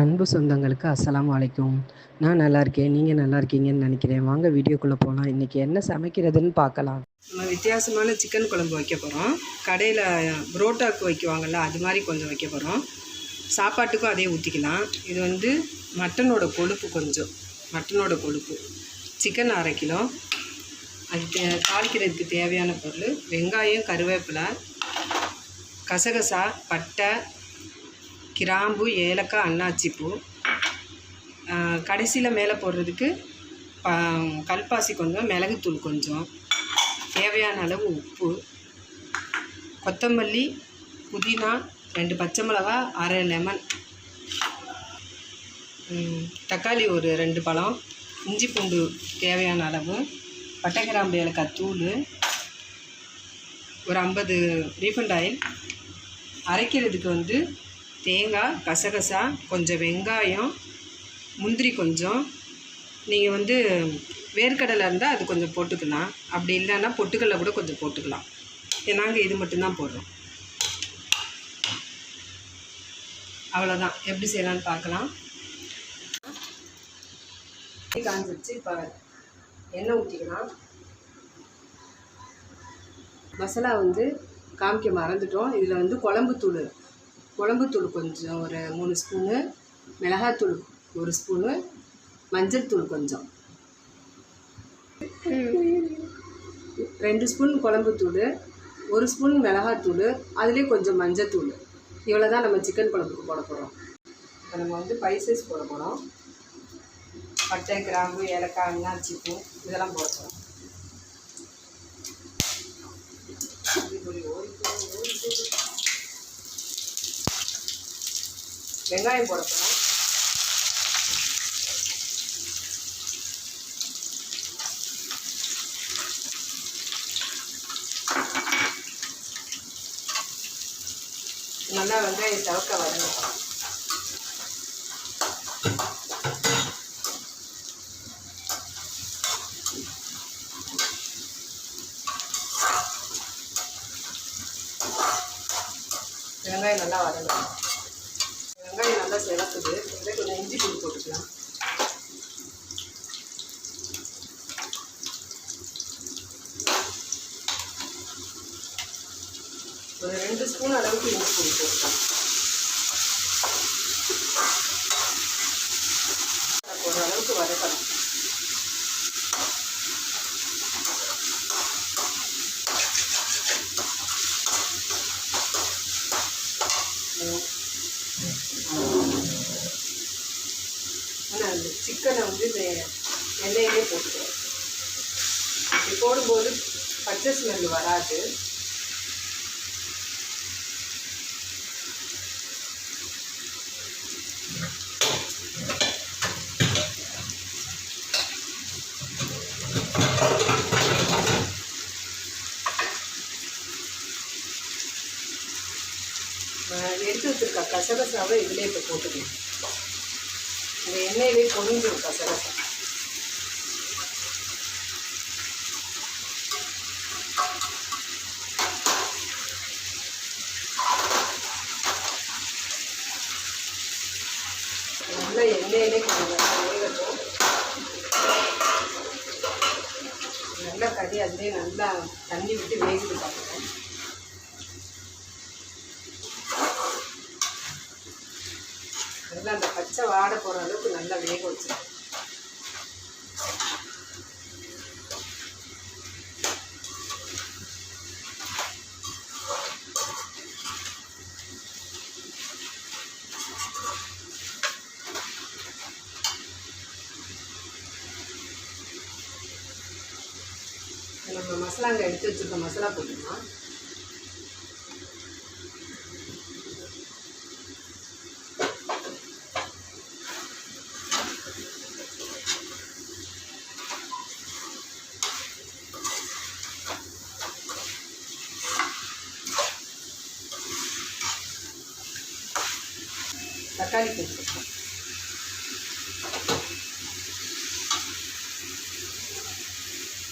அன்பு சொந்தங்களுக்கு அஸ்லாம் அலைக்கும். நான் நல்லா இருக்கேன் நீங்கள் நல்லா இருக்கீங்கன்னு நினைக்கிறேன். வாங்க வீடியோக்குள்ளே போகலாம் இன்றைக்கி என்ன சமைக்கிறதுன்னு பார்க்கலாம். நம்ம வித்தியாசமான சிக்கன் குழம்பு வைக்க போகிறோம் கடையில் புரோட்டாக்கு வைக்குவாங்கள்ல அது மாதிரி கொஞ்சம் வைக்க போகிறோம் சாப்பாட்டுக்கும் அதே ஊற்றிக்கலாம் இது வந்து மட்டனோட கொழுப்பு கொஞ்சம். மட்டனோட கொழுப்பு. சிக்கன் அரை கிலோ. அது தே தாளிக்கிறதுக்கு தேவையான பொருள் வெங்காயம் கருவேப்பிலை கசகசா பட்டை கிராம்பு ஏலக்காய் அன்னாச்சிப்பூ கடைசியில் மேலே போடுறதுக்கு ப கல்பாசி கொஞ்சம் மிளகுத்தூள் கொஞ்சம் தேவையான அளவு உப்பு கொத்தமல்லி புதினா ரெண்டு பச்சை மிளகா அரை லெமன் தக்காளி ஒரு ரெண்டு பழம் இஞ்சி பூண்டு தேவையான அளவு பட்டை கிராம்பு ஏலக்காய் தூள் ஒரு ஐம்பது ரீஃபண்ட் ஆயில் அரைக்கிறதுக்கு வந்து தேங்காய் கசகசா கொஞ்சம் வெங்காயம் முந்திரி கொஞ்சம். நீங்கள் வந்து வேர்க்கடலை இருந்தால் அது கொஞ்சம் போட்டுக்கலாம். அப்படி இல்லைன்னா பொட்டுக்கடலை கூட கொஞ்சம் போட்டுக்கலாம். நாங்கள் இது மட்டும்தான் போடுறோம். அவ்வளோதான் எப்படி செய்யலாம்னு பார்க்கலாம். காஞ்சிச்சு இப்போ எண்ணெய் ஊற்றிக்கலாம் மசாலா வந்து காமிக்க மறந்துட்டோம். இதில் வந்து குழம்புத்தூள் குழம்புத்தூள் கொஞ்சம் ஒரு மூணு ஸ்பூனு மிளகாத்தூள் ஒரு ஸ்பூனு மஞ்சள் தூள் கொஞ்சம். ரெண்டு ஸ்பூன் குழம்புத்தூள் ஒரு ஸ்பூன் மிளகாத்தூள் அதுலேயே கொஞ்சம் மஞ்சத்தூள். இவ்வளோ தான் நம்ம சிக்கன் குழம்புக்கு போட போகிறோம் இப்போ நம்ம வந்து பைசஸ் போட போகிறோம் பட்டை கிராம்பு ஏலக்காய் அன்னாச்சி பூ இதெல்லாம் போட போகிறோம் வெங்காயம் போட போகிறோம் நல்லா வெங்காயம் தவக்க வரணும். வெங்காயம் நல்லா வரணும். வெங்காயம் நல்லா சிறக்குது இதில் கொஞ்சம் இஞ்சி பூண்டு போட்டுக்கலாம். ஒரு ரெண்டு ஸ்பூன் அளவுக்கு இஞ்சி பூண்டு போட்டுக்கலாம். ஓரளவுக்கு அளவுக்கு வந்து எண்ணெயிலே போட்டுக்கிறோம். இப்படி போடும்போது பச்சை ஸ்மெல் வராது. எடுத்து வச்சிருக்க கசகசாவை இதிலே இப்போ போட்டுக்கணும். இந்த எண்ணெயிலே பொரிஞ்சிடும் கசகசா நல்லா எண்ணெயிலே கொஞ்சம் வேகட்டும் நல்லா கறி அதுலேயே நல்லா தண்ணி விட்டு வேகுது பார்க்கணும் நல்லா அந்த பச்சை வாட போகிற அளவுக்கு நல்லா வேக வச்சிருக்கேன் நம்ம மசாலாங்க எடுத்து வச்சுருக்க மசாலா போட்டுக்கலாம். தக்காளி போட்டுருக்கோம்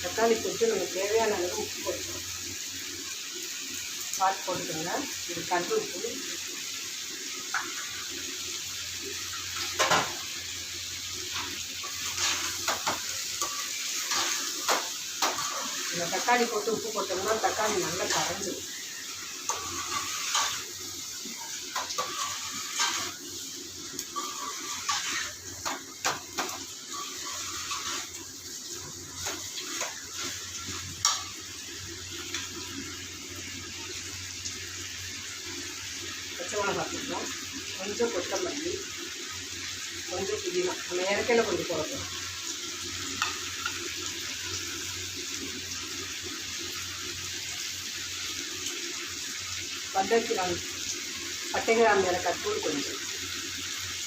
தக்காளி போட்டு நமக்கு தேவையான அளவு உப்பு போட்டுக்கணும் பால் போட்டுக்கோங்க. இது கண்டு உப்பு. இந்த தக்காளி போட்டு உப்பு போட்டோம்னா தக்காளி நல்லா கரைஞ்சிடும் கொஞ்சம் கொத்தமல்லி கொஞ்சம் புதினா நம்ம இறக்கையில் கொஞ்சம் போடணும் பட்டை கிராம் பட்டை கிராம் மேலே கத்தூள் கொஞ்சம்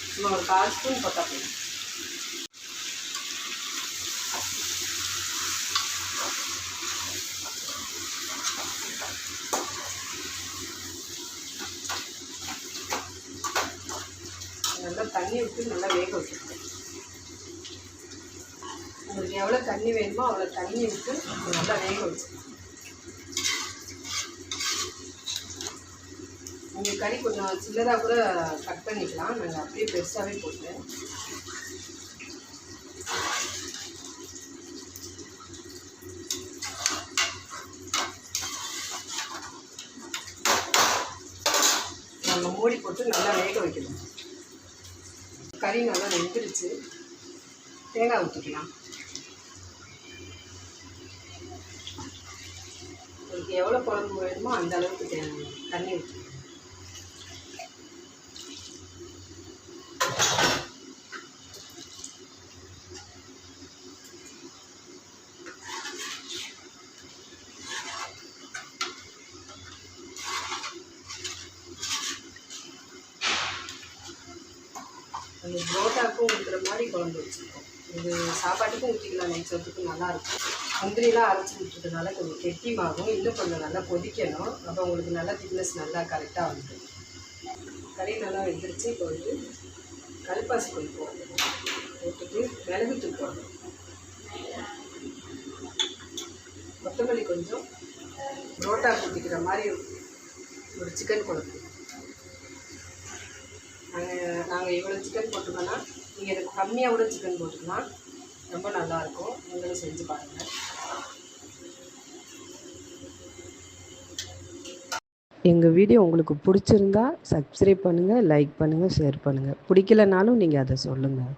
சும்மா ஒரு கால் ஸ்பூன் போட்டால் போதும் நல்லா தண்ணி விட்டு நல்லா வேக வச்சுருக்கேன் உங்களுக்கு எவ்வளோ தண்ணி வேணுமோ அவ்வளோ தண்ணி விட்டு நல்லா வேக வச்சுருக்கேன் உங்கள் கறி கொஞ்சம் சின்னதாக கூட கட் பண்ணிக்கலாம். நாங்கள் அப்படியே பெருசாகவே போட்டு. நம்ம மூடி போட்டு நல்லா வேக வைக்கணும். கறி நல்லா வெந்துருச்சு. தேங்காய் ஊற்றிக்கலாம் உங்களுக்கு எவ்வளோ குழம்பு வேணுமோ அந்த அளவுக்கு தே தண்ணி ஊற்றிக்கலாம் மாதிரி குழம்பு வச்சுருக்கோம். இது சாப்பாட்டுக்கும் ஊற்றிக்கலாம் நெய்ச்சோத்துக்கும் நல்லாயிருக்கும் முந்திரிலாம் அரைச்சி விட்டுறதுனால கொஞ்சம் கெட்டியமாகும் இன்னும் கொஞ்சம் நல்லா கொதிக்கணும். அப்போ உங்களுக்கு நல்லா திக்னஸ் நல்லா கரெக்டாக வந்துடும். கறி நல்லா வெந்துருச்சு. இப்போ வந்து கல்பாசி கொஞ்சம் போடணும். போட்டுட்டு மிளகுத்தூள் போடணும். கொத்தமல்லி கொஞ்சம் புரோட்டா ஊற்றிக்கிற மாதிரி ஒரு சிக்கன் குழம்பு. நாங்கள் நாங்கள் இவ்வளோ சிக்கன் போட்டுக்கோன்னா நீங்கள் இதுக்கு கம்மியாக கூட சிக்கன் போட்டுக்கலாம். ரொம்ப நல்லாயிருக்கும் நீங்களும் செஞ்சு பாருங்கள் எங்கள் வீடியோ உங்களுக்கு பிடிச்சிருந்தா சப்ஸ்கிரைப் பண்ணுங்கள் லைக் பண்ணுங்கள் ஷேர் பண்ணுங்கள் பிடிக்கலனாலும் நீங்கள் அதை சொல்லுங்கள்